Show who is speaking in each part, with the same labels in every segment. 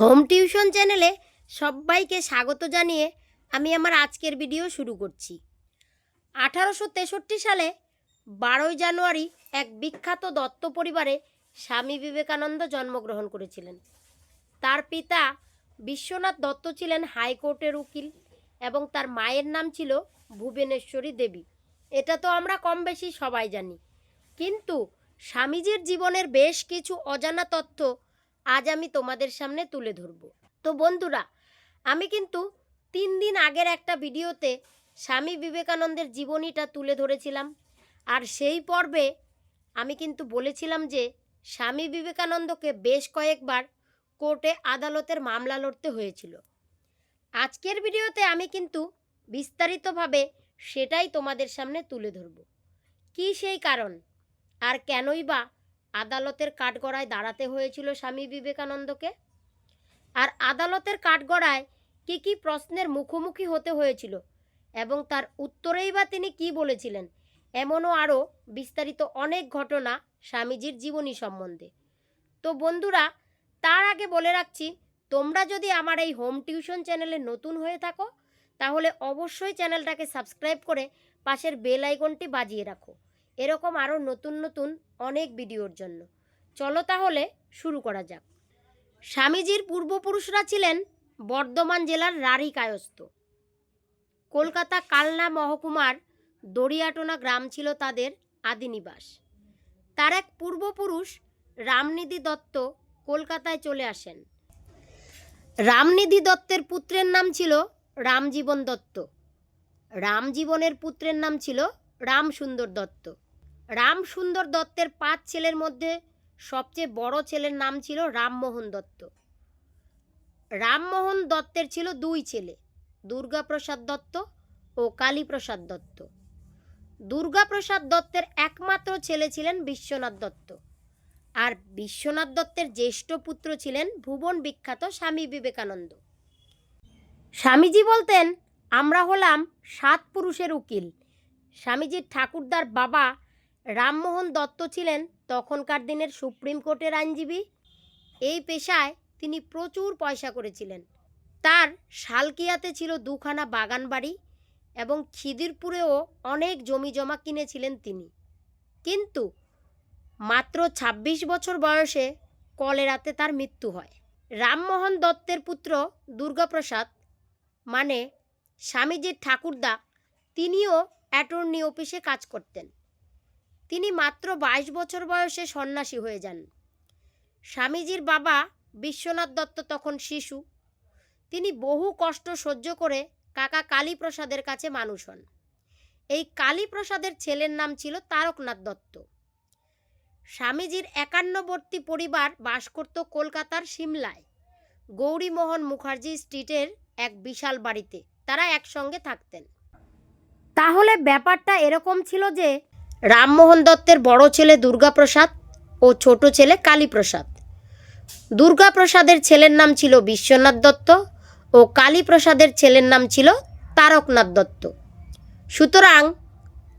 Speaker 1: Home tuition চ্যানেলে সবাইকে স্বাগত জানিয়ে আমি আমার আজকের ভিডিও শুরু করছি। আঠারোশো তেষট্টি সালে বারোই জানুয়ারি এক বিখ্যাত দত্ত পরিবারে স্বামী বিবেকানন্দ জন্মগ্রহণ করেছিলেন। তার পিতা বিশ্বনাথ দত্ত ছিলেন হাইকোর্টের উকিল এবং তার মায়ের নাম ছিল ভুবনেশ্বরী দেবী। এটা তো আমরা কম বেশি সবাই জানি। কিন্তু স্বামীজির জীবনের বেশ কিছু অজানা তথ্য আজ আমি তোমাদের সামনে তুলে ধরব। তো বন্ধুরা, আমি কিন্তু তিন দিন আগের একটা ভিডিওতে স্বামী বিবেকানন্দের জীবনীটা তুলে ধরেছিলাম। আর সেই পর্বে আমি কিন্তু বলেছিলাম যে, স্বামী বিবেকানন্দকে বেশ কয়েকবার কোর্টে আদালতের মামলা লড়তে হয়েছিল। আজকের ভিডিওতে আমি কিন্তু বিস্তারিতভাবে সেটাই তোমাদের সামনে তুলে ধরব। কি সেই কারণ? আর কেনই বা আদালতের কাঠগড়ায় দাঁড়াতে হয়েছিল স্বামী বিবেকানন্দকে? আর আদালতের কাঠগড়ায় কি কি প্রশ্নের মুখোমুখি হতে হয়েছিল? এবং তার উত্তরেই বা তিনি কি বলেছিলেন? এমনও আরও বিস্তারিত অনেক ঘটনা স্বামীজির জীবনী সম্বন্ধে। তো বন্ধুরা, তার আগে বলে রাখছি, তোমরা যদি আমার এই হোম টিউশন চ্যানেলে নতুন হয়ে থাকো, তাহলে অবশ্যই চ্যানেলটাকে সাবস্ক্রাইব করে পাশের বেল আইকনটি বাজিয়ে রাখো। এরকম আরও নতুন নতুন অনেক ভিডিওর জন্য। চলো তাহলে শুরু করা যাক। স্বামীজির পূর্বপুরুষরা ছিলেন বর্ধমান জেলার রাঢ়ী কায়স্থ কলকাতা কালনা মহকুমার দড়িয়াটোনা গ্রাম ছিল তাদের আদিনিবাস তার এক পূর্বপুরুষ রামনিধি দত্ত কলকাতায় চলে আসেন। রামনিধি দত্তের পুত্রের নাম ছিল রামজীবন দত্ত। রামজীবনের পুত্রের নাম ছিল রামসুন্দর দত্ত। রামসুন্দর দত্তের পাঁচ ছেলের মধ্যে সবচেয়ে বড় ছেলের নাম ছিল রামমোহন দত্ত। রামমোহন দত্তের ছিল দুই ছেলে, দুর্গাপ্রসাদ দত্ত ও কালীপ্রসাদ দত্ত। দুর্গাপ্রসাদ দত্তের একমাত্র ছেলে ছিলেন বিশ্বনাথ দত্ত। আর বিশ্বনাথ দত্তের জ্যেষ্ঠ পুত্র ছিলেন ভুবন বিখ্যাত স্বামী বিবেকানন্দ। স্বামীজি বলতেন, আমরা হলাম সাত পুরুষের উকিল। স্বামীজির ঠাকুরদার বাবা রামমোহন দত্ত ছিলেন তখনকার দিনের সুপ্রিম কোর্টের আইনজীবী। এই পেশায় তিনি প্রচুর পয়সা করেছিলেন। তার শালকিয়াতে ছিল দুখানা বাগান বাড়ি এবং খিদিরপুরেও অনেক জমি জমা কিনেছিলেন তিনি। কিন্তু মাত্র ২৬ বছর বয়সে কলেরাতে তার মৃত্যু হয়। রামমোহন দত্তের পুত্র দুর্গাপ্রসাদ মানে স্বামীজির ঠাকুরদা, তিনিও অ্যাটর্নি অফিসে কাজ করতেন। তিনি মাত্র বাইশ বছর বয়সে সন্ন্যাসী হয়ে যান। স্বামীজির বাবা বিশ্বনাথ দত্ত তখন শিশু। তিনি বহু কষ্ট সহ্য করে কাকা কালীপ্রসাদের কাছে মানুষ হন। এই কালীপ্রসাদের ছেলের নাম ছিল তারকনাথ দত্ত। স্বামীজির একান্নবর্তী পরিবার বাস করত কলকাতার সিমলায়। গৌরীমোহন মুখার্জি স্ট্রিটের এক বিশাল বাড়িতে। তারা একসঙ্গে থাকতেন। তাহলে ব্যাপারটা এরকম ছিল যে রামমোহন দত্তের বড় ছেলে দুর্গাপ্রসাদ ও ছোট ছেলে কালীপ্রসাদ। দুর্গাপ্রসাদের ছেলের নাম ছিল বিশ্বনাথ দত্ত ও কালীপ্রসাদের ছেলের নাম ছিল তারকনাথ দত্ত। সুতরাং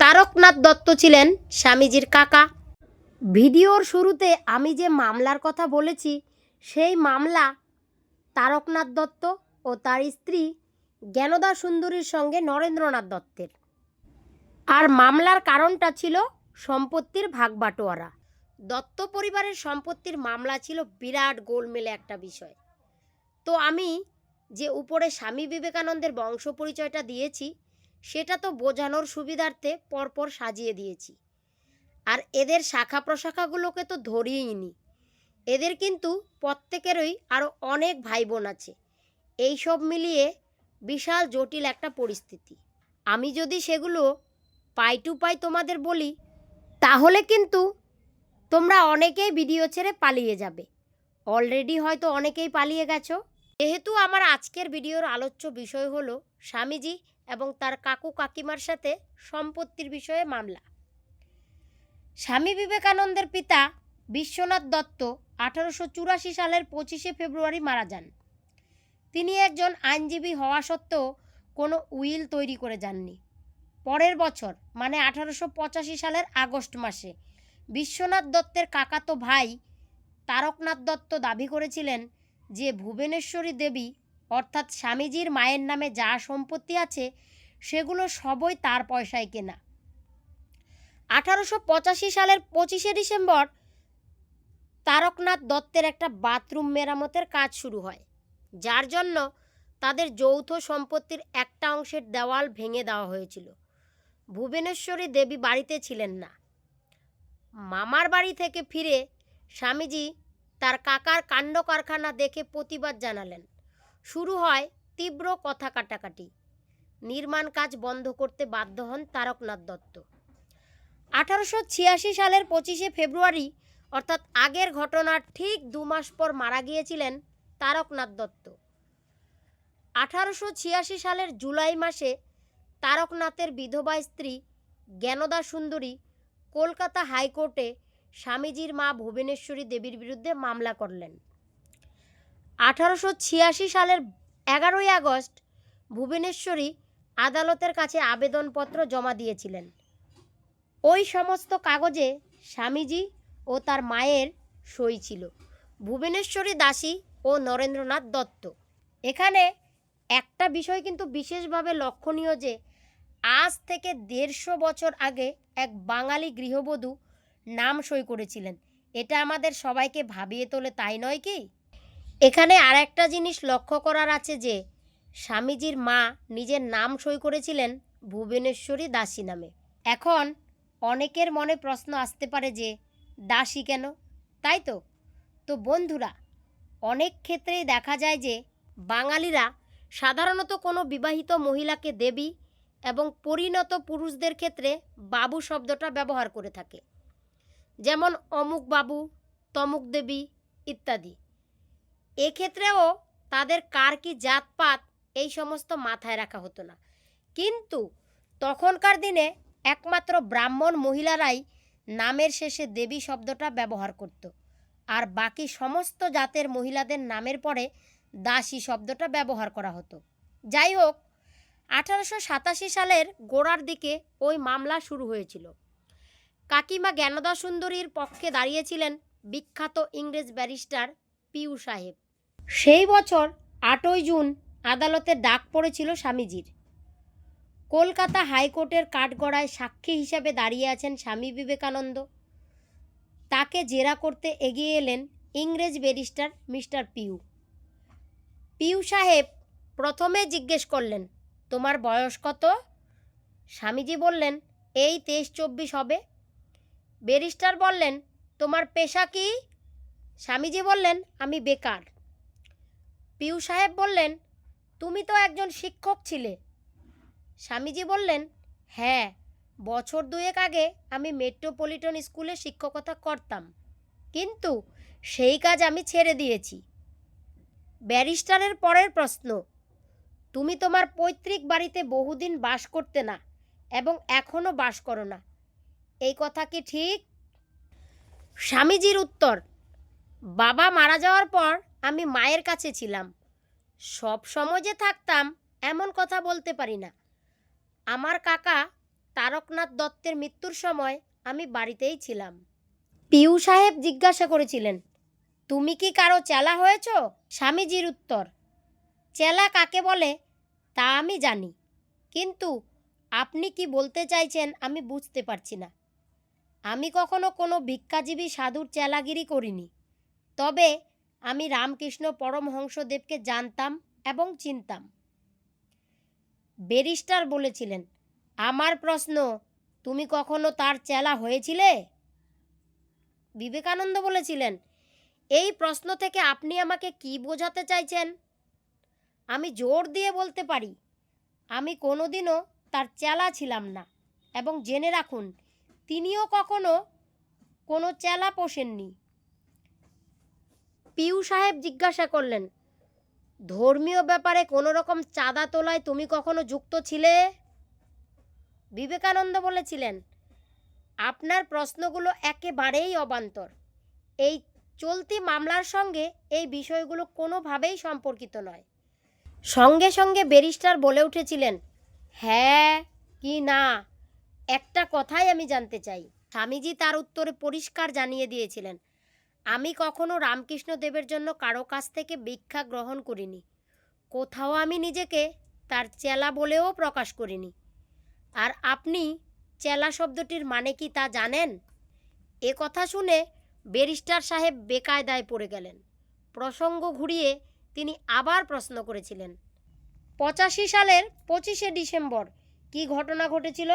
Speaker 1: তারকনাথ দত্ত ছিলেন স্বামীজির কাকা। ভিডিওর শুরুতে আমি যে মামলার কথা বলেছি, সেই মামলা তারকনাথ দত্ত ও তার স্ত্রী জ্ঞানদা সুন্দরীর সঙ্গে নরেন্দ্রনাথ দত্তের। আর মামলার কারণটা ছিল সম্পত্তির ভাগ বাটোয়ারা দত্ত পরিবারের সম্পত্তির মামলা ছিল বিরাট গোলমেলে একটা বিষয়। তো আমি যে উপরে স্বামী বিবেকানন্দের বংশ পরিচয়টা দিয়েছি, সেটা তো বোঝানোর সুবিধার্থে পরপর সাজিয়ে দিয়েছি। আর এদের শাখা প্রশাখাগুলোকে তো ধরিয়েই নি এদের কিন্তু প্রত্যেকেরই আরও অনেক ভাই বোন আছে। এই সব মিলিয়ে বিশাল জটিল একটা পরিস্থিতি। আমি যদি সেগুলো পাই টু পাই তোমাদের বলি, তাহলে কিন্তু তোমরা অনেকেই ভিডিও ছেড়ে পালিয়ে যাবে। অলরেডি হয়তো অনেকেই পালিয়ে গেছো। যেহেতু আমার আজকের ভিডিওর আলোচ্য বিষয় হলো স্বামীজি এবং তার কাকু কাকিমার সাথে সম্পত্তির বিষয়ে মামলা। স্বামী বিবেকানন্দের পিতা বিশ্বনাথ দত্ত আঠারোশো চুরাশি সালের পঁচিশে ফেব্রুয়ারি মারা যান। তিনি একজন আইনজীবী হওয়া সত্ত্বেও কোনো উইল তৈরি করে যাননি। পরের বছর মানে আঠারোশো পঁচাশি সালের আগস্ট মাসে, বিশ্বনাথ দত্তের কাকাতো ভাই তারকনাথ দত্ত দাবি করেছিলেন যে ভুবনেশ্বরী দেবী, অর্থাৎ স্বামীজির মায়ের নামে যা সম্পত্তি আছে, সেগুলো সবই তার পয়সায় কেনা। আঠারোশো পঁচাশি সালের পঁচিশে ডিসেম্বর, তারকনাথ দত্তের একটা বাথরুম মেরামতের কাজ শুরু হয়, যার জন্য তাদের যৌথ সম্পত্তির একটা অংশের দেওয়াল ভেঙে দেওয়া হয়েছিল। ভুবনেশ্বরী দেবী বাড়িতে ছিলেন না। মামার বাড়ি থেকে ফিরে স্বামীজি তার কাকার কাণ্ড কারখানা দেখে প্রতিবাদ জানালেন। শুরু হয় তীব্র কথা কাটাকাটি। নির্মাণ কাজ বন্ধ করতে বাধ্য হন তারকনাথ দত্ত। আঠারোশো ছিয়াশি সালের পঁচিশে ফেব্রুয়ারি, অর্থাৎ আগের ঘটনার ঠিক দু মাস পর মারা গিয়েছিলেন তারকনাথ দত্ত। আঠারোশো ছিয়াশি সালের জুলাই মাসে তারকনাথের বিধবা স্ত্রী জ্ঞানদা সুন্দরী কলকাতা হাইকোর্টে স্বামীজির মা ভুবনেশ্বরী দেবীর বিরুদ্ধে মামলা করলেন। আঠারোশো ছিয়াশি সালের এগারোই আগস্ট ভুবনেশ্বরী আদালতের কাছে আবেদনপত্র জমা দিয়েছিলেন। ওই সমস্ত কাগজে স্বামীজি ও তার মায়ের সই ছিল। ভুবনেশ্বরী দাসী ও নরেন্দ্রনাথ দত্ত। এখানে একটা বিষয় কিন্তু বিশেষভাবে লক্ষণীয় যে আজ থেকে দেড়শো বছর আগে এক বাঙালি গৃহবধূ নাম সই করেছিলেন। এটা আমাদের সবাইকে ভাবিয়ে তোলে, তাই নয় কি? এখানে আর একটা জিনিস লক্ষ্য করার আছে যে, স্বামীজির মা নিজের নাম সই করেছিলেন ভুবনেশ্বরী দাসী নামে। এখন অনেকের মনে প্রশ্ন আসতে পারে যে, দাসী কেন? তাই তো? তো বন্ধুরা, অনেক ক্ষেত্রেই দেখা যায় যে, বাঙালিরা সাধারণত কোনো বিবাহিত মহিলাকে দেবী এবং পরিণত পুরুষদের ক্ষেত্রে বাবু শব্দটা ব্যবহার করে থাকে। যেমন অমুক বাবু, তমুক দেবী ইত্যাদি। এক্ষেত্রেও তাদের কার কি জাতপাত এই সমস্ত মাথায় রাখা হতো না। কিন্তু তখনকার দিনে একমাত্র ব্রাহ্মণ মহিলারাই নামের শেষে দেবী শব্দটা ব্যবহার করত। আর বাকি সমস্ত জাতের মহিলাদের নামের পরে দাসী শব্দটা ব্যবহার করা হতো। যাই হোক আঠারোশো সাতাশি সালের গোড়ার দিকে ওই মামলা শুরু হয়েছিল। কাকিমা জ্ঞানদা সুন্দরীর পক্ষে দাঁড়িয়েছিলেন বিখ্যাত ইংরেজ ব্যারিস্টার পিউ সাহেব। সেই বছর আটই জুন আদালতে ডাক পড়েছিল স্বামীজির। কলকাতা হাইকোর্টের কাঠগড়ায় সাক্ষী হিসাবে দাঁড়িয়ে আছেন স্বামী বিবেকানন্দ। তাকে জেরা করতে এগিয়ে এলেন ইংরেজ ব্যারিস্টার মিস্টার পিউ। পিউ সাহেব প্রথমে জিজ্ঞেস করলেন তোমার বয়স কত? স্বামীজি বললেন, এই তেইশ চব্বিশ হবে। ব্যারিস্টার বললেন, তোমার পেশা কি? স্বামীজি বললেন, আমি বেকার। পিউ সাহেব বললেন, তুমি তো একজন শিক্ষক ছিলে। স্বামীজি বললেন হ্যাঁ বছর দুয়েক আগে আমি মেট্রোপলিটন স্কুলে শিক্ষকতা করতাম। কিন্তু সেই কাজ আমি ছেড়ে দিয়েছি। ব্যারিস্টারের পরের প্রশ্ন তুমি তোমার পৈতৃক বাড়িতে বহুদিন বাস করতে না এবং এখনও বাস করো না। এই কথা কি ঠিক? স্বামীজির উত্তর, বাবা মারা যাওয়ার পর আমি মায়ের কাছে ছিলাম। সব সময় যে থাকতাম এমন কথা বলতে পারি না। আমার কাকা তারকনাথ দত্তের মৃত্যুর সময় আমি বাড়িতেই ছিলাম। পিউ সাহেব জিজ্ঞাসা করেছিলেন, তুমি কি কারও চেলা হয়েছ? স্বামীজির উত্তর চেলা কাকে বলে, তা আমি জানি। কিন্তু আপনি কি বলতে চাইছেন আমি বুঝতে পারছি না। আমি কখনো কোনো ভিক্ষাজীবী সাধুর চেলাগিরি করিনি। তবে আমি রামকৃষ্ণ পরমহংসদেবকে জানতাম এবং চিনতাম। ব্যারিস্টার বলেছিলেন, আমার প্রশ্ন, তুমি কখনো তার চেলা হয়েছিলে? বিবেকানন্দ বলেছিলেন, এই প্রশ্ন থেকে আপনি আমাকে কি বোঝাতে চাইছেন? আমি জোর দিয়ে বলতে পারি, আমি কোনোদিনও তার চেলা ছিলাম না। এবং জেনে রাখুন, তিনিও কখনো কোনো চেলা পোষেননি। পিউ সাহেব জিজ্ঞাসা করলেন, ধর্মীয় ব্যাপারে কোনো রকম চাঁদা তোলায় তুমি কখনো যুক্ত ছিলে? বিবেকানন্দ বলেছিলেন, আপনার প্রশ্নগুলো একেবারেই অবান্তর। এই চলতি মামলার সঙ্গে এই বিষয়গুলো কোনোভাবেই সম্পর্কিত নয়। সঙ্গে সঙ্গে ব্যারিস্টার বলে উঠেছিলেন হ্যাঁ কি না, একটা কথাই আমি জানতে চাই। স্বামীজি তার উত্তরে পরিষ্কার জানিয়ে দিয়েছিলেন, আমি কখনো রামকৃষ্ণ দেবের জন্য কারও কাছ থেকে ভিক্ষা গ্রহণ করিনি। কোথাও আমি নিজেকে তার চেলা বলেও প্রকাশ করিনি। আর আপনি চেলা শব্দটির মানে কি তা জানেন? এ কথা শুনে ব্যারিস্টার সাহেব বেকায়দায় পড়ে গেলেন। প্রসঙ্গ ঘুরিয়ে তিনি আবার প্রশ্ন করেছিলেন, পঁচাশি সালের পঁচিশে ডিসেম্বর কি ঘটনা ঘটেছিল?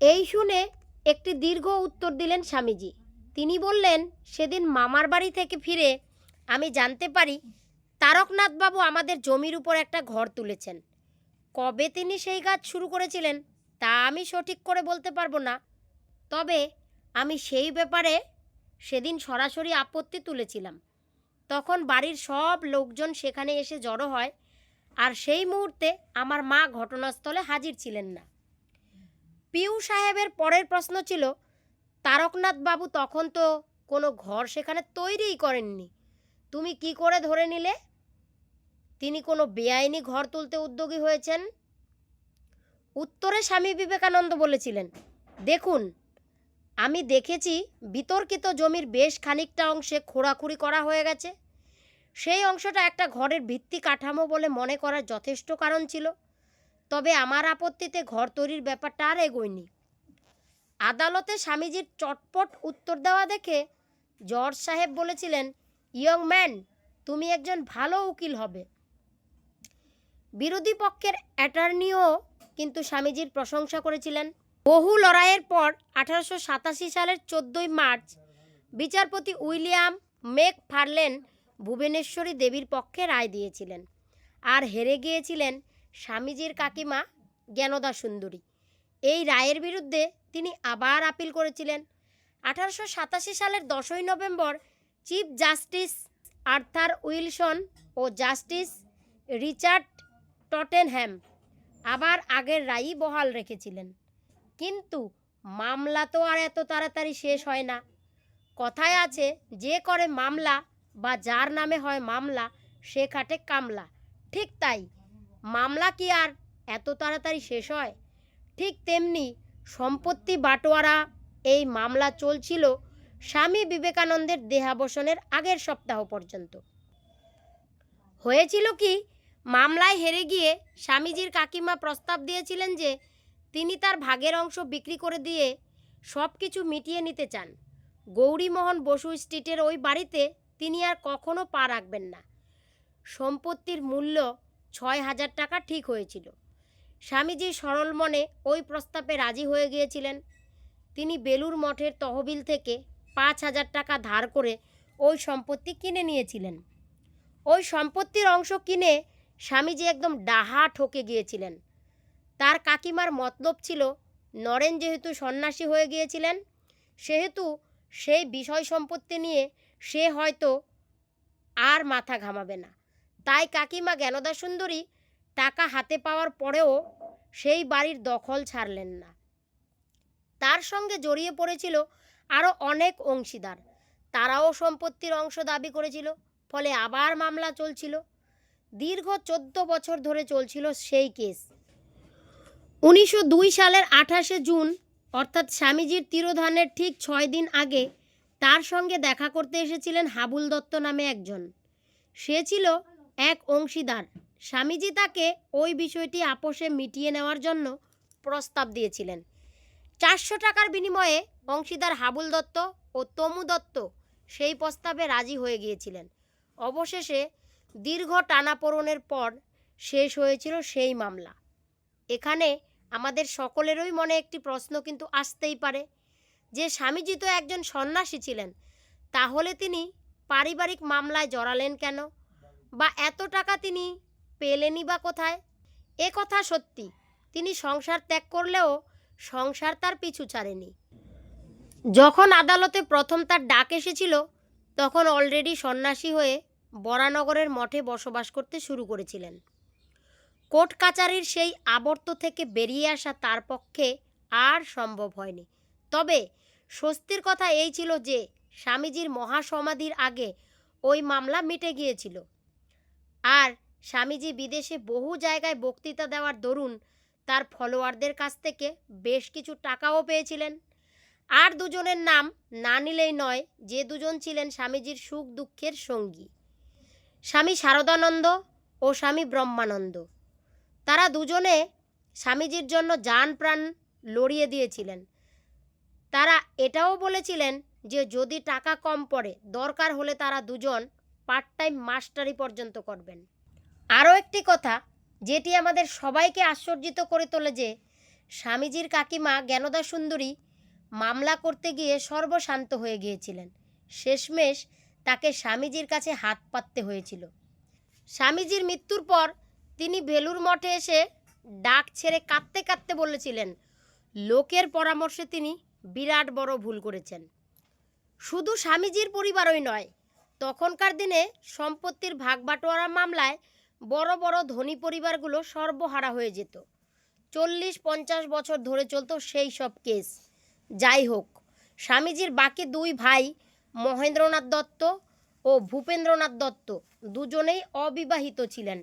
Speaker 1: এই শুনে একটি দীর্ঘ উত্তর দিলেন স্বামীজি। তিনি বললেন, সেদিন মামার বাড়ি থেকে ফিরে আমি জানতে পারি তারকনাথবাবু আমাদের জমির উপর একটা ঘর তুলেছেন। কবে তিনি সেই কাজ শুরু করেছিলেন তা আমি সঠিক করে বলতে পারব না। তবে আমি সেই ব্যাপারে সেদিন সরাসরি আপত্তি তুলেছিলাম। তখন বাড়ির সব লোকজন সেখানে এসে জড়ো হয়। আর সেই মুহূর্তে আমার মা ঘটনাস্থলে হাজির ছিলেন না। পিউ সাহেবের পরের প্রশ্ন ছিল, তারকনাথ বাবু তখন তো কোনো ঘর সেখানে তৈরিই করেননি। তুমি কি করে ধরে নিলে? তিনি কোনো বেআইনি ঘর তুলতে উদ্যোগী হয়েছেন? উত্তরে স্বামী বিবেকানন্দ বলেছিলেন, দেখুন আমি দেখেছি বিতর্কিত জমির বেশ খানিকটা অংশে খোঁড়াখুড়ি করা হয়ে গেছে। সেই অংশটা একটা ঘরের ভিত্তি কাঠামো বলে মনে করার যথেষ্ট কারণ ছিল। তবে আমার আপত্তিতে ঘর তৈরির ব্যাপারটা আর এগোয়নি। আদালতে স্বামীজির চটপট উত্তর দেওয়া দেখে জর্জ সাহেব বলেছিলেন, ইয়ং ম্যান, তুমি একজন ভালো উকিল হবে। বিরোধী পক্ষের অ্যাটর্নিও কিন্তু স্বামীজির প্রশংসা করেছিলেন। বহু লড়াইয়ের পর আঠারোশো সাতাশি সালের চোদ্দোই মার্চ বিচারপতি উইলিয়াম মেক ফার্লেন ভুবনেশ্বরী দেবীর পক্ষে রায় দিয়েছিলেন। আর হেরে গিয়েছিলেন স্বামীজির কাকিমা জ্ঞানদা সুন্দরী। এই রায়ের বিরুদ্ধে তিনি আবার আপিল করেছিলেন। আঠারোশো সাতাশি সালের দশই November chief justice Arthur Wilson ও জাস্টিস রিচার্ড টটেনহ্যাম আবার আগের রায়ই বহাল রেখেছিলেন। কিন্তু মামলা তো আর এত তাড়াতাড়ি শেষ হয় না। কথায় আছে, যে করে মামলা বা যার নামে হয় মামলা, সে খাটে কামলা। ঠিক তাই, মামলা কি আর এত তাড়াতাড়ি শেষ হয়? ঠিক তেমনি সম্পত্তি বাটোয়ারা এই মামলা চলছিল স্বামী বিবেকানন্দের দেহাবসনের আগের সপ্তাহ পর্যন্ত। হয়েছিল কি, মামলায় হেরে গিয়ে স্বামীজির কাকিমা প্রস্তাব দিয়েছিলেন যে তিনি তার ভাগের অংশ বিক্রি করে দিয়ে সব কিছু মিটিয়ে নিতে চান। গৌরীমোহন বসু স্ট্রিটের ওই বাড়িতে তিনি আর কখনো পা রাখবেন না। সম্পত্তির মূল্য ছয় হাজার টাকা ঠিক হয়েছিল। স্বামীজি সরল মনে ওই প্রস্তাবে রাজি হয়ে গিয়েছিলেন। তিনি বেলুর মঠের তহবিল থেকে পাঁচ হাজার টাকা ধার করে ওই সম্পত্তি কিনে নিয়েছিলেন। ওই সম্পত্তির অংশ কিনে স্বামীজি একদম ডাহা ঠকে গিয়েছিলেন। তার কাকিমার মতলব ছিল, নরেন যেহেতু সন্ন্যাসী হয়ে গিয়েছিলেন, সেহেতু সেই বিষয় সম্পত্তি নিয়ে সে হয়তো আর মাথা ঘামাবে না। তাই কাকিমা জ্ঞানদা সুন্দরী টাকা হাতে পাওয়ার পরেও সেই বাড়ির দখল ছাড়লেন না। তার সঙ্গে জড়িয়ে পড়েছিল আরও অনেক অংশীদার। তারাও সম্পত্তির অংশ দাবি করেছিল, ফলে আবার মামলা চলছিল। দীর্ঘ চোদ্দ বছর ধরে চলছিল সেই কেস। উনিশশো দুই সালের আঠাশে জুন, অর্থাৎ স্বামীজির তিরোধানের ঠিক ছয় দিন আগে, তার সঙ্গে দেখা করতে এসেছিলেন হাবুল দত্ত নামে একজন। সে ছিল এক অংশীদার। স্বামীজি তাকে ওই বিষয়টি আপোষে মিটিয়ে নেওয়ার জন্য প্রস্তাব দিয়েছিলেন। চারশো টাকার বিনিময়ে অংশীদার হাবুল দত্ত ও তমু দত্ত সেই প্রস্তাবে রাজি হয়ে গিয়েছিলেন। অবশেষে দীর্ঘ টানাপোড়নের পর শেষ হয়েছিল সেই মামলা। এখানে আমাদের সকলেরই মনে একটি প্রশ্ন কিন্তু আসতেই পারে। যে স্বামীজি তো একজন সন্ন্যাসী ছিলেন, তাহলে তিনি পারিবারিক মামলায় জড়ালেন কেন? বা এত টাকা তিনি পেলেনই বা কোথায়? এ কথা সত্যি, তিনি সংসার ত্যাগ করলেও সংসার তার পিছু ছাড়েনি। যখন আদালতে প্রথম তার ডাক এসেছিল, তখন অলরেডি সন্ন্যাসী হয়ে বরানগরের মঠে বসবাস করতে শুরু করেছিলেন। কোর্ট কাচারির সেই আবর্ত থেকে বেরিয়ে আসা তার পক্ষে আর সম্ভব হয়নি। তবে স্বস্তির কথা এই ছিল যে, স্বামীজির মহাসমাধির আগে ওই মামলা মিটে গিয়েছিল। আর স্বামীজি বিদেশে বহু জায়গায় বক্তৃতা দেওয়ার দরুন তার ফলোয়ারদের কাছ থেকে বেশ কিছু টাকাও পেয়েছিলেন। আর দুজনের নাম না নিলেই নয় যে দুজন ছিলেন স্বামীজির সুখ দুঃখের সঙ্গী। স্বামী শারদানন্দ ও স্বামী ব্রহ্মানন্দ। তারা দুজনে স্বামীজির জন্য যান প্রাণ লড়িয়ে দিয়েছিলেন। তারা এটাও বলেছিলেন যে যদি টাকা কম পড়ে, দরকার হলে তারা দুজন পার্ট টাইম মাস্টারি পর্যন্ত করবেন। আরও একটি কথা, যেটি আমাদের সবাইকে আশ্চর্যিত করে তোলে যে, স্বামীজির কাকিমা জ্ঞানদা সুন্দরী মামলা করতে গিয়ে সর্বশান্ত হয়ে গিয়েছিলেন। শেষমেশ তাকে স্বামীজির কাছে হাত পাততে হয়েছিল। স্বামীজির মৃত্যুর পর তিনি বেলুর মঠে এসে ডাক ছেড়ে কাঁদতে কাঁদতে বলেছিলেন, লোকের পরামর্শে তিনি বিরাট বড় ভুল করেছেন। শুধু স্বামীজির পরিবারই নয়, তখনকার দিনে সম্পত্তির ভাগ বাটোয়ারা মামলায় বড় বড় ধনী পরিবারগুলো সর্বহারা হয়ে যেত। চল্লিশ পঞ্চাশ বছর ধরে চলতো সেই সব কেস। যাই হোক, স্বামীজির বাকি দুই ভাই মহেন্দ্রনাথ দত্ত ও ভূপেন্দ্রনাথ দত্ত দুজনেই অবিবাহিত ছিলেন।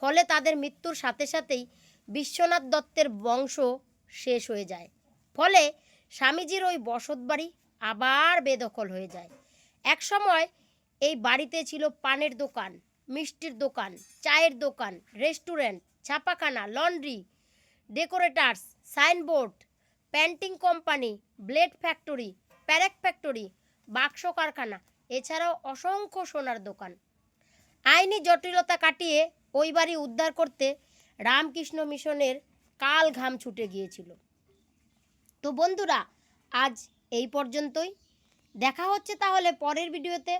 Speaker 1: ফলে তাদের মৃত্যুর সাথে সাথেই বিশ্বনাথ দত্তের বংশ শেষ হয়ে যায়। ফলে স্বামীজির ওই বসত বাড়ি আবার বেদখল হয়ে যায়। একসময় এই বাড়িতে ছিল পানের দোকান, মিষ্টির দোকান, চায়ের দোকান, রেস্টুরেন্ট, ছাপাখানা, laundry, decorators, signboard, painting company, blade factory, প্যারেক factory, বাক্স কারখানা, এছাড়াও অসংখ্য সোনার দোকান। আইনি জটিলতা কাটিয়ে ওই বাড়ি উদ্ধার করতে রামকৃষ্ণ মিশনের কাল ঘাম ছুটে গিয়েছিল। তো বন্ধুরা, আজ এই পর্যন্তই। দেখা হচ্ছে তাহলে পরের ভিডিওতে।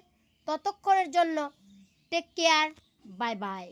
Speaker 1: ততক্ষণের জন্য টেক কেয়ার বাই বাই